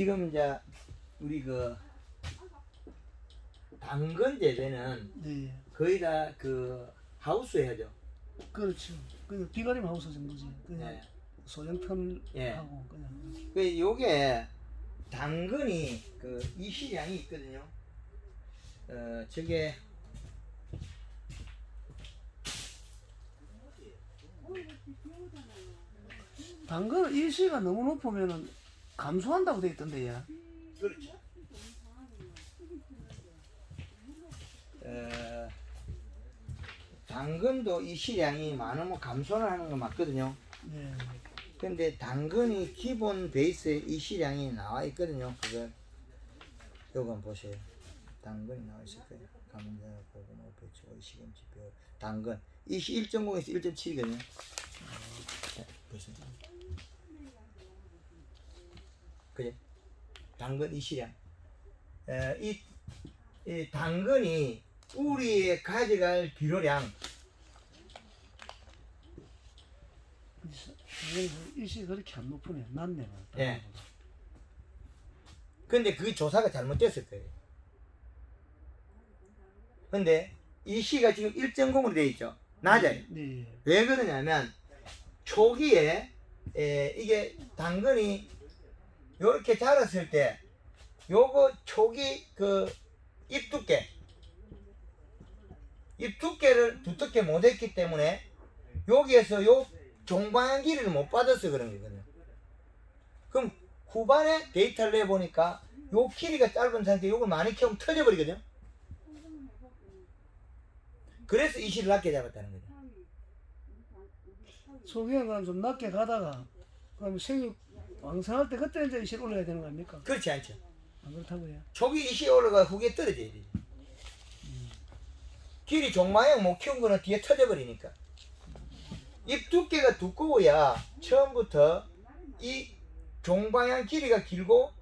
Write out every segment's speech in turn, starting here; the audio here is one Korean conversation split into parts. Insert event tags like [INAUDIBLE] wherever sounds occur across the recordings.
지금 이제 우리 그 당근 재배는 네. 거의 다 그 하우스 해야죠. 그렇죠. 그냥 비가림 하우스 정도지. 그냥 네. 소형턴 예. 하고 그냥. 그 요게 당근이 그 이시량이 있거든요. 어 저게 당근 일시가 너무 높으면은 감소한다고 돼 있던데 야. 그렇죠. 어, 당근도 이 시량이 많으면 감소를 하는 거 맞거든요. 네. 근데 당근이 기본 베이스에 이 시량이 나와 있거든요. 그걸 한번 보세요. 당근이 나와 있을 거예요. 감자, 고구마, 배추, 시금치, 뼈, 당근. 이시 1.0에서 1.7이거든요. 자, 보세요. 그래? 당근 이시량. 에, 이, 이 당근이 우리의 가져갈 비료량 일시 그렇게 안 높으네. 낮네. 예. 근데 그 조사가 잘못됐을 거예요. 근데 이 시가 지금 1.0으로 되어 있죠. 낮아요. 네. 왜 그러냐면 초기에 에, 이게 당근이 이렇게 자랐을 때 요거 초기 그 잎 두께 잎 두께를 두텁게 못했기 때문에 여기에서 요 종방향 길이를 못 받아서 그런 거거든요. 그럼 후반에 데이터를 내보니까 요 길이가 짧은 상태에 요걸 많이 키우면 터져버리거든요. 그래서 이 실을 낮게 잡았다는 거죠. 그럼 좀 낮게 가다가 그럼 생육 왕성할 때 그때 이제 실 올려야 되는 거 아닙니까? 그렇지 않죠. 안 그렇다고요? 초기 이시 올라가 후기에 떨어져야 되지. 길이 종마형 못 키운 거는 뒤에 터져버리니까. 잎 두께가 두꺼워야 처음부터 이 종방향 길이가 길고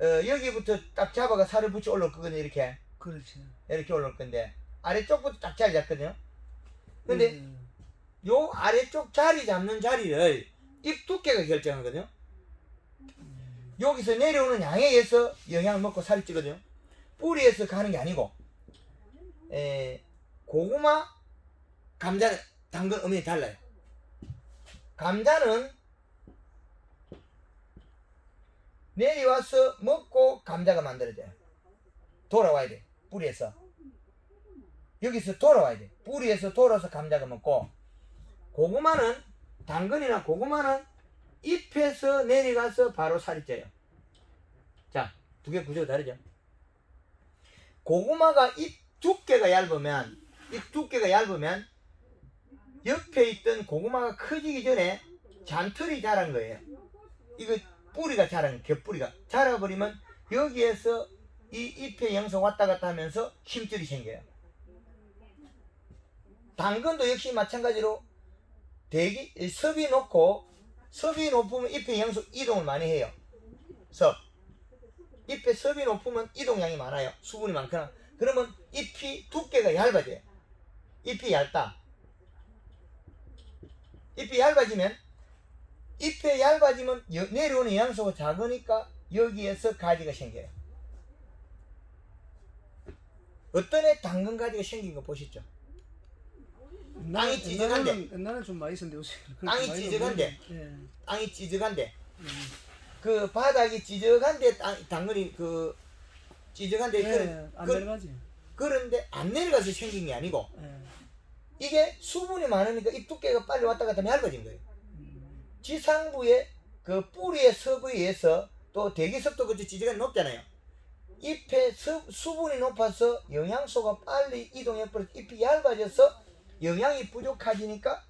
어, 여기부터 딱 잡아가 살을 붙여 올라올 거거든요. 이렇게 그렇지. 이렇게 올라올 건데 아래쪽부터 딱 자리 잡거든요. 근데 네. 요 아래쪽 자리 잡는 자리를 잎 두께가 결정하거든요. 여기서 내려오는 양에 의해서 영향을 먹고 살이 찌거든요. 뿌리에서 가는 게 아니고, 에, 고구마, 감자는 당근 음이 달라요. 감자는 내려와서 먹고 감자가 만들어져요. 돌아와야 돼. 뿌리에서. 여기서 돌아와야 돼. 뿌리에서 돌아서 감자가 먹고, 고구마는 당근이나 고구마는 잎에서 내려가서 바로 살이 쪄요. 자, 두 개 구조가 다르죠. 고구마가 잎 두께가 얇으면 잎 두께가 얇으면 옆에 있던 고구마가 커지기 전에 잔털이 자란 거예요. 이거 뿌리가 자란. 겹뿌리가 자라버리면 여기에서 이 잎의 영성 왔다 갔다 하면서 힘줄이 생겨요. 당근도 역시 마찬가지로 대기 섭이 높고 섭이 높으면 잎의 영속 이동을 많이 해요. 섭 잎의 섭이 높으면 이동량이 많아요. 수분이 많거나 그러면 잎이 두께가 얇아져요. 잎이 얇다. 잎이 얇아지면 잎이 얇아지면 여- 내려오는 영양소가 작으니까 여기에서 가지가 생겨요. 어떤 애 당근 가지가 생긴 거 보시죠. 땅이 찌질한데. 옛날에는- 옛날에 좀 많이 있었는데 요새 그렇게 땅이 찌질한데. 예. 땅이 찌적한데 음. 그 바닥이 찌적한데 땅, 당근이 그 찌적한데 예, 그, 안 그, 내려가지. 그런데 안 내려가서 생긴 게 아니고 예. 이게 수분이 많으니까 이 두께가 빨리 왔다 갔다 얇아진 거예요. 음. 지상부의 그 뿌리의 섭에 의해서 또 대기습도 그렇죠 지지가 높잖아요. 잎의 수, 수분이 높아서 영양소가 빨리 이동해버려서 잎이 얇아져서 영양이 부족해지니까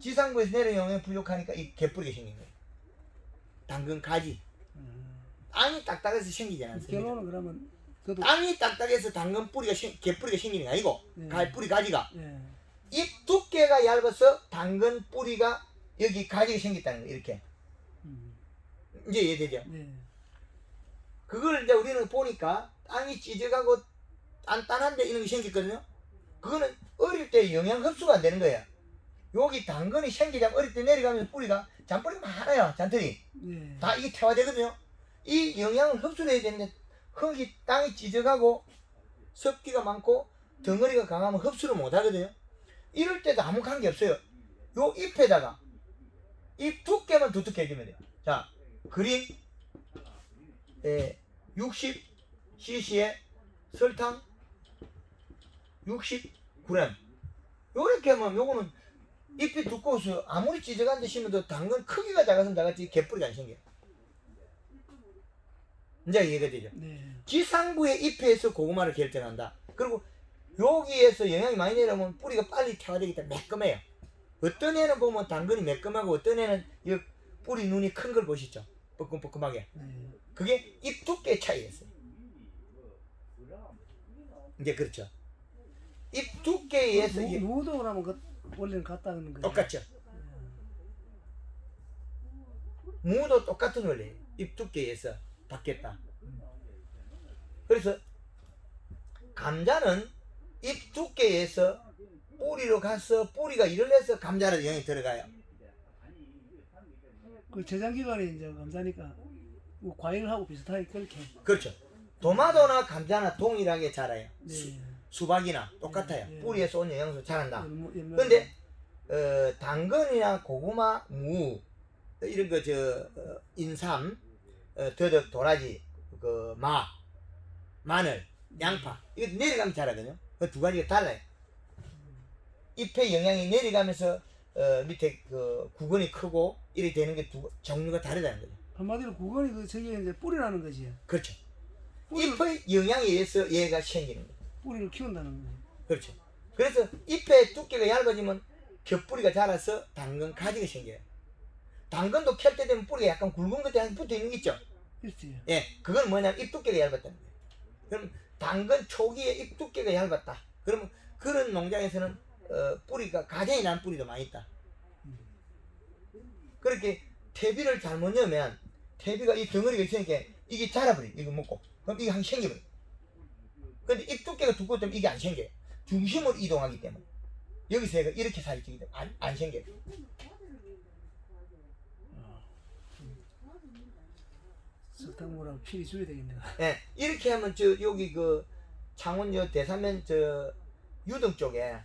지상부에서 내려온 영양이 부족하니까 이 개뿌리가 생긴 거예요. 당근 가지. 음. 땅이 딱딱해서 생기지 않습니까? 결론은 그러면 그래도 땅이 딱딱해서 당근 뿌리가 생, 개뿌리가 생기는 게 아니고 네. 가 뿌리 가지가 예. 잎 두께가 얇아서 당근 뿌리가 여기 가지가 생겼다는 거예요. 이렇게 음. 이제 이해되죠? 네. 그걸 이제 우리는 보니까 땅이 찌적하고 단단한데 이런 게 생겼거든요. 그거는 어릴 때 영양 흡수가 안 되는 거예요. 여기 당근이 생기자면 어릴 때 내려가면서 뿌리가 잔뿌리가 많아요. 잔털이 네. 다 이게 태화되거든요. 이 영양을 흡수해야 되는데 흙이 땅이 찌적하고 습기가 많고 덩어리가 강하면 흡수를 못 하거든요. 이럴 때도 아무 관계 없어요. 요 잎에다가 잎 두께만 두텁게 해주면 돼요. 자, 그린 예, 60cc에 설탕 60g. 요렇게 하면 요거는 잎이 두꺼워서 아무리 찌적한 데 심어도 당근 크기가 작아서 작았지 개뿔이 안 생겨요. 이제 이해가 되죠? 네. 지상부의 잎에서 고구마를 결정한다. 그리고 여기에서 영양이 많이 내려오면 뿌리가 빨리 태화되기 때문에 매끈해요. 어떤 애는 보면 당근이 매끈하고 어떤 애는 이 뿌리 눈이 큰 걸 보시죠. 뻐끔뻐끔하게. 네. 그게 잎 두께의 차이였어요. 이제 그렇죠. 잎 두께에 의해서 이게 누- 누구도 그러면 그 원래는 같다는 거죠. 똑같죠. 무도 똑같은 원리예요. 잎 두께에 의해서 바뀌었다. 그래서 감자는 잎 두께에 의해서 뿌리로 가서 뿌리가 일을 해서 감자로 영향이 들어가요. 그 제장 기간이 이제 감사니까 뭐 과일하고 비슷하게 그렇게. 그렇죠. 도마도나 감자나 동일하게 자라요. 수, 네. 수박이나 똑같아요. 네. 뿌리에서 온 영양소 자란다. 열무- 열무- 근데 어, 당근이나 고구마, 무 이런 거저 어, 인삼, 어, 더덕, 도라지, 그 마, 마늘, 양파 이거 내려가면 자라거든요. 그 두 가지가 달라요. 잎의 영양이 내려가면서 어, 밑에 그 구근이 크고 이렇게 되는 게 두 종류가 다르다는 거죠. 한마디로 구건이 그 저게 이제 뿌리라는 거지. 그렇죠. 뿌리를, 잎의 영양에 의해서 얘가 생기는 거예요. 뿌리를 키운다는 거지. 그렇죠. 그래서 잎의 두께가 얇아지면 겹뿌리가 자라서 당근 가지가 생겨요. 당근도 캘때 되면 뿌리가 약간 굵은 것들이 한 붙어 있는 게 있죠. 있지. 예, 그건 뭐냐면 잎 두께가 얇았다는 거예요. 그럼 당근 초기에 잎 두께가 얇았다. 그러면 그런 농장에서는 어, 뿌리가 가장이 난 뿌리도 많이 있다. 그렇게 퇴비를 잘못 넣으면 퇴비가 이 덩어리가 있으니까 이게 자라버려. 이거 먹고. 그럼 이게 한 생겨버려. 근데 잎 두께가 두껍기 때문에 이게 안 생겨요. 중심으로 이동하기 때문에. 여기서 얘가 이렇게 살이 찌기 때문에 안, 안 생겨요. 설탕물하고 필히 줘야 되겠네. 예, 이렇게 하면 저 여기 그 창원 저 대산면 저 유등 쪽에 예.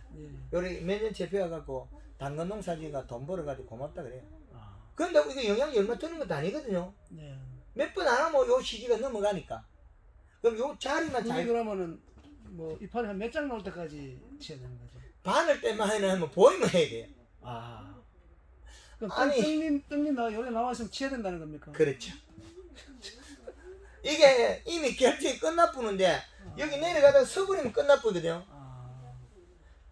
요리 몇년 잡혀가지고 당근 농사지가 돈 벌어가지고 고맙다 그래요. 아, 그런다고 이거 영양이 얼마 드는 것도 아니거든요. 네. 몇번 안 하면 요 시기가 넘어가니까. 그럼 요 자리만 잘 그러면은 뭐 이파리 한 몇 장 나올 때까지 치야 되는 거죠. 바늘 때만 하면 보이면 해야 돼요. 아. 그럼 아니. 떡님 떡님 나 요래 나왔으면 치야 된다는 겁니까? 그렇죠. 이게 이미 결정이 끝나쁘는데 여기 내려가다가 서버리면 끝나쁘거든요. 아.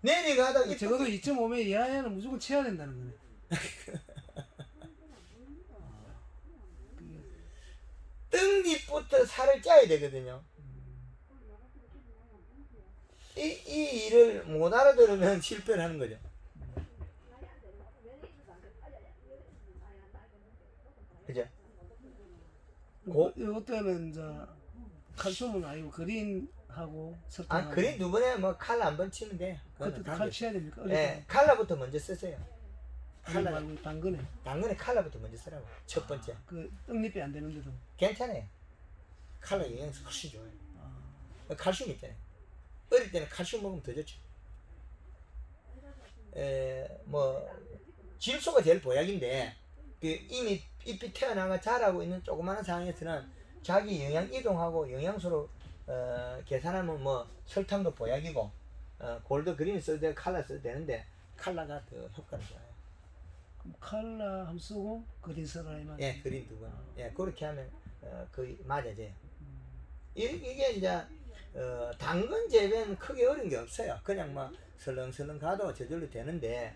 내려가다가 이 적어도 2.5매 이하에는 무조건 치야 된다는 거네. [LAUGHS] 등뒤부터 살을 짜야 되거든요. 이, 이 일을 못 알아들으면 [LAUGHS] 실패를 하는 거죠. 그죠? 고- 이것도는 이제 칼슘은 아니고 그린하고 설탕. 아, 그린 두 번에 뭐 칼라 한번 치면 돼. 그것도 칼 치야 됩니까? 없어요. 예, 칼라부터 먼저 쓰세요. 칼 칼라, 말고 당근에. 당근에 칼라부터 먼저 쓰라고. 첫 번째. 그 떡잎이 안 되는데도. 괜찮아요. 칼라 영양소 훨씬 좋아요. 아. 칼슘 있잖아요. 어릴 때는 칼슘 먹으면 더 좋죠. 에, 뭐, 질소가 제일 보약인데, 그 이미 잎이 태어나가 자라고 있는 조그마한 상황에서는 자기 영양 이동하고 영양소로 어, 계산하면 뭐 설탕도 보약이고, 어, 골드 그린 써도 되고 칼라 써도 되는데, 칼라가 더 효과가 좋아요. 칼라 한번 쓰고 그린 써라이만. 예, 그린 두 번. 예, 그렇게 하면 어, 거의 맞아져요. 이, 이게 이제 어, 당근 재배는 크게 어려운 게 없어요. 그냥 뭐 설렁설렁 가도 저절로 되는데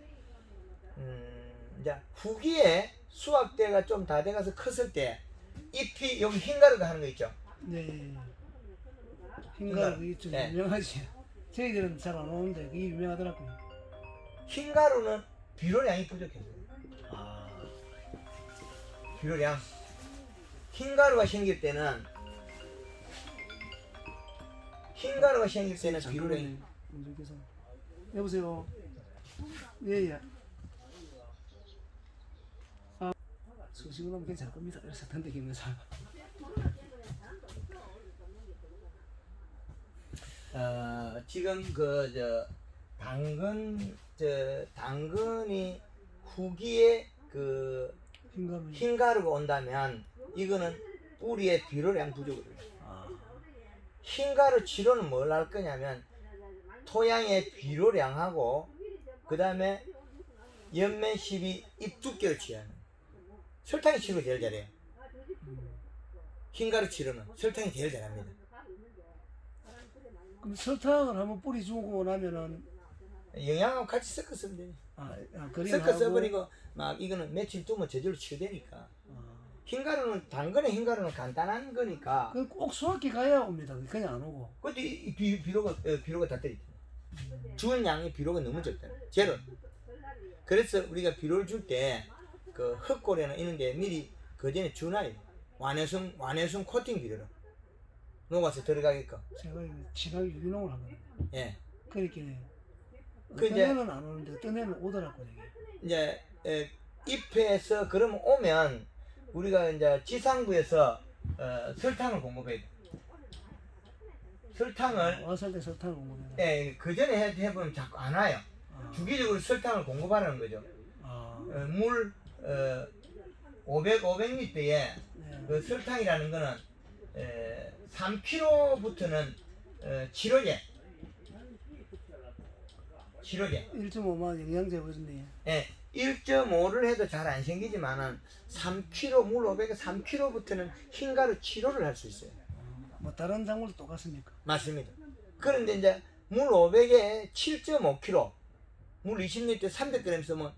음, 이제 후기에 수확 때가 좀 다 돼가서 컸을 때 잎이 여기 흰가루가 하는 거 있죠. 네. 흰가루. 그게 좀 네. 유명하지. 저희들은 잘 안 오는데 그게 유명하더라고요. 흰가루는 비료량이 부족해요. 아, 비료량. 흰가루가 생길 때는 흰가루가 생길 때는 비료량. 여보세요. 예예. 아 수식으로 하면 괜찮을 겁니다. 이래서 던데기면서 어, 지금 그 저 당근 저 당근이 후기에 그 흰가루. 흰가루가 온다면 이거는 뿌리의 비료량 부족이에요. 아, 흰가루 치료는 뭘 할 거냐면 토양의 비료량하고 그 다음에 연면 12잎 두께를 취하는 설탕이 치료 제일 잘해요. 흰가루 치료는 설탕이 제일 잘합니다. 그럼 설탕을 한번 뿌리 주고 나면은 영양하고 같이 섞어 쓰면 돼요. 아, 아 그림 섞어 써버리고 막 이거는 며칠 두면 저절로 치료되니까. 아, 흰가루는 당근의 흰가루는 간단한 거니까. 그꼭 수학기 가야 옵니다. 그냥 안 오고. 근데 이, 이 비, 비료가 어, 비료가 다 떨어져 주는 양의 비료가 너무 적다 제로. 그래서 우리가 비료를 줄 때 그 흙고래나 이런 데 미리 그 전에 주나요 완효성 완효성 코팅 비료로 녹아서 들어가게끔. 제가 이거 진하게 유기농을 하거든요. 예. 그러니까 그 어떤 이제- 애는 안 오는데 어떤 애는 오더라고요. 이게. 이제 에, 잎에서 그러면 오면 우리가 이제 지상부에서 어, 설탕을 공급해야 돼 설탕을 왔을 때 설탕을 공급해요. 예, 그 전에 해, 해보면 자꾸 안 와요. 아, 주기적으로 설탕을 공급하라는 거죠. 아, 어, 물 어, 500, 500리터에 네. 그 설탕이라는 거는 에, 3kg부터는 어, 치료제. 치료제. 1.5만 영양제 버렸네. 예, 1.5를 해도 잘 안 생기지만은 3kg, 물 500에 3kg부터는 흰가루 치료를 할 수 있어요. 뭐 다른 작물도 똑같습니까? 맞습니다. 그런데 이제 물 500에 7.5kg, 물 20리터에 300g 쓰면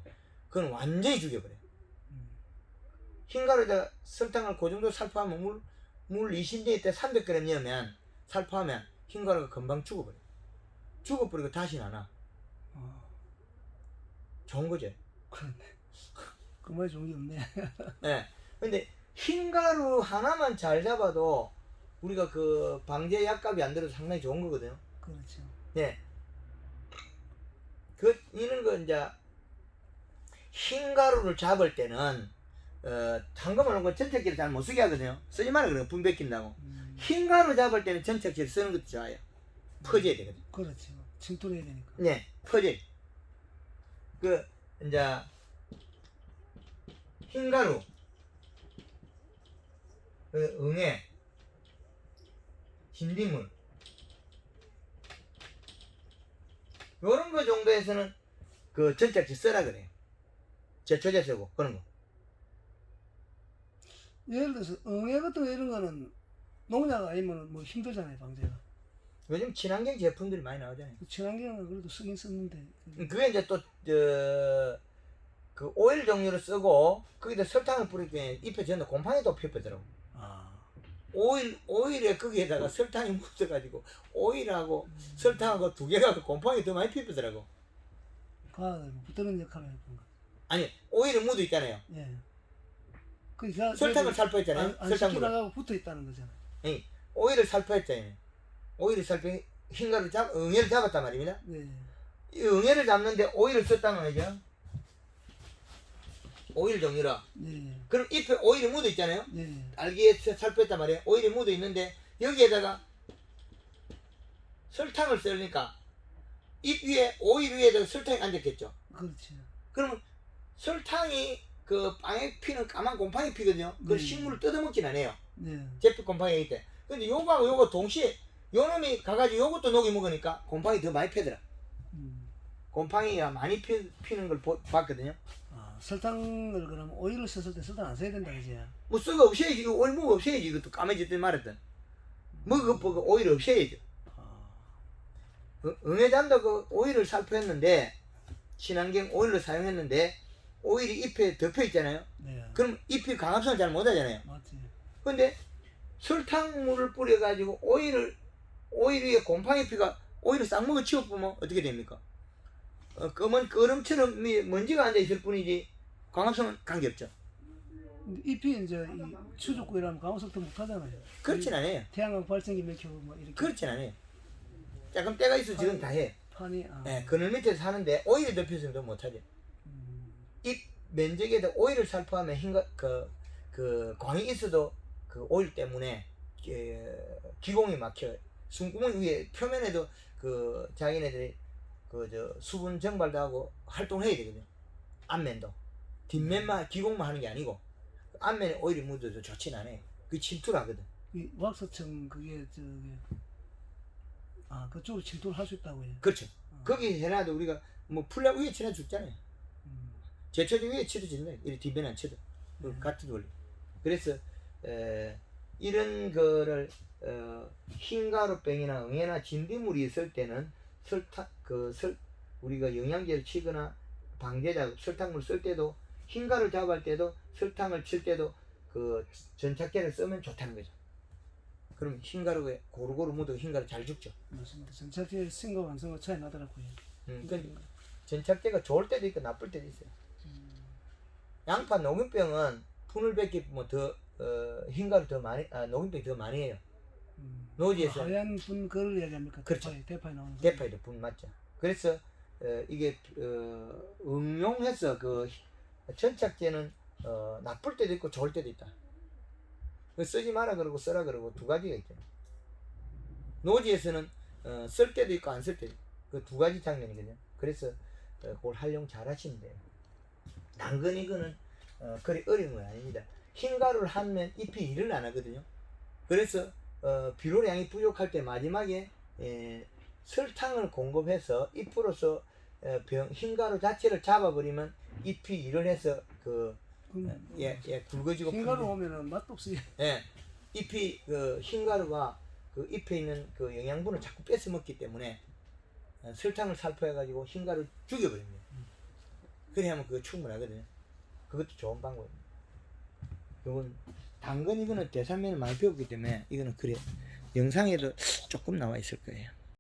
그건 완전히 죽여버려요. 음. 흰가루에다 설탕을 그 정도 살포하면 물, 물 20리터에 300g 넣으면 살포하면 흰가루가 금방 죽어버려요. 죽어버리고 다시 나나. 아, 좋은 거죠. 그렇네. 그 말이 좋은 게 없네. 예. [LAUGHS] 근데 흰가루 하나만 잘 잡아도 우리가 그 방제 약값이 안 들어도 상당히 좋은 거거든요. 그렇죠. 예. 그 이런 거 이제 흰가루를 잡을 때는 어 당근만 거 전택기를 잘 못 쓰게 하거든요. 쓰지 말아 그래요. 분 뺏긴다고. 음, 흰가루 잡을 때는 전택기를 쓰는 것도 좋아요. 퍼져야 되거든. 그렇죠. 침투해야 되니까. 네, 퍼져. 그 이제 흰가루, 그 응애, 진딧물 요런 거 정도에서는 그 전착지 쓰라 그래요. 제초제 쓰고 그런 거. 예를 들어서 응애 같은 거 이런 거는 농약 아니면 뭐 힘들잖아요 방제가. 요즘 친환경 제품들이 많이 나오잖아요. 친환경은 그래도 쓰긴 썼는데. 그게 이제 또, 저, 그 오일 종류를 쓰고, 거기다 설탕을 뿌리면 잎에 전에 곰팡이 도 피어더라고. 아, 오일, 오일에 거기에다가 설탕이 묻어가지고, 오일하고 설탕하고 두 개가 곰팡이 더 많이 피어더라고. 과학을 뭐 붙드는 역할을 했던 거. 아니, 오일에 묻어 있잖아요. 예. 그러니까 설탕을 살포했잖아요. 안, 안 설탕으로. 붙어 있다는 거잖아요. 오일을 살포했잖아요. 오일을 살포, 흰가루 잡, 응애를 잡았단 말입니다. 네. 이 응애를 잡는데 오일을 썼다는 거죠. 오일 종류라. 네. 그럼 잎에 오일이 묻어 있잖아요. 네. 딸기에 살포했단 말이에요. 오일이 묻어 있는데 여기에다가 설탕을 쓰니까 잎 위에 오일 위에다가 설탕이 앉았겠죠. 그렇죠. 그러면 설탕이 그 빵에 피는 까만 곰팡이 피거든요. 그 네. 식물을 뜯어먹진 않아요. 네. 제피 곰팡이가 있대. 근데 요거하고 요거 동시에 요 놈이 가가지고 요것도 녹이 먹으니까 곰팡이 더 많이 피더라. 음. 곰팡이가 많이 피, 피는 걸 보- 봤거든요. 아, 설탕을 그럼 오일을 썼을 때 설탕 안 써야 된다 그지? 뭐 썩어 없애야지. 먹어 없애야지. 이것도 까매졌더니 말았던. 먹어 보고 오일 없애야죠. 아, 응- 응애잠도 그 오일을 살포했는데 친환경 오일을 사용했는데 오일이 잎에 덮여 있잖아요. 네. 그럼 잎이 강압성을 잘 못하잖아요. 맞지. 근데 설탕물을 뿌려가지고 오일을 오일 위에 곰팡이 피가 오일을 싹 먹어 치워보면 어떻게 됩니까? 어, 검은 끄름처럼 미- 먼지가 앉아 있을 뿐이지 광합성은 관계없죠. 잎이 이제 이 추죽구이라면 강화석도 못 하잖아요. 그렇진 않아요. 태양광 발전기 맥히고 뭐 이렇게 그렇진 않아요. 조금 때가 있어 지금 다 해. 판이 아, 예, 그늘 밑에 사는데 덮여서 더 못하죠. 음, 잎 면적에다 오일을 살포하면 흰가 그, 그 광이 있어도 그 오일 때문에 그 기공이 막혀 숨구멍 위에 표면에도 그 자기네들이 그 저 수분 증발도 하고 활동을 해야 되거든요. 앞면도 뒷면만 기공만 하는 게 아니고 앞면에 오일이 묻어도 좋진 않아요. 그 침투를 하거든. 이 왁스청 그게 저기 아 그쪽으로 침투를 할 수 있다고요. 그렇죠. 어. 거기 해놔도 우리가 뭐 풀라 위에 치나 죽잖아요. 음. 제초제 위에 치도 진다. 이리 뒷면 안 치도. 그 네. 같은 원리. 그래서 에, 이런 거를 어, 흰가루병이나 응애나 진딧물이 있을 때는 설탕 그 설 우리가 영양제를 치거나 방제작 설탕물 쓸 때도 흰가루 작업할 때도 설탕을 칠 때도 그 전착제를 쓰면 좋다는 거죠. 그럼 흰가루에 고루고루 묻어 흰가루 잘 죽죠. 맞습니다. 전착제 쓴거 완성거 차이 나더라고요. 음, 그 전착제가 좋을 때도 있고 나쁠 때도 있어요. 음. 양파 녹균병은 fun을 뱉기 뭐더 어, 흰가루 더 많이 아 녹균병 더 많이 해요. 음. 노지에서 하얀 분 그걸 얘기합니까? 그렇죠. 대파에, 대파에 나오는 거. 대파에도 분 맞죠. 그래서 어, 이게 어, 응용해서 그 전착제는 어, 나쁠 때도 있고 좋을 때도 있다. 그 쓰지 마라 그러고 써라 그러고 두 가지가 있죠. 노지에서는 어, 쓸 때도 있고 안 쓸 때도 있고 그 두 가지 장면이거든요. 그래서 어, 그걸 활용 잘 하시면 돼요. 당근 이거는 어, 그리 어려운 건 아닙니다. 흰 가루를 하면 잎이 일을 안 하거든요. 그래서 어, 비료량이 부족할 때 마지막에 에, 설탕을 공급해서 잎으로서 어, 병, 흰가루 자체를 잡아버리면 잎이 일을 해서 그 그럼 예, 예, 굵어지고 흰가루. 오면은 맛도 없어요. 예, 잎이 그 흰가루가 그 잎에 있는 그 영양분을 자꾸 뺏어 먹기 때문에 어, 설탕을 살포해가지고 흰가루 죽여버립니다. 그래야만 그거 충분하거든요. 그것도 좋은 방법입니다. 이건 당근 이거는 대산면을 많이 배웠기 때문에 이거는 그래 영상에도 조금 나와 있을 거예요.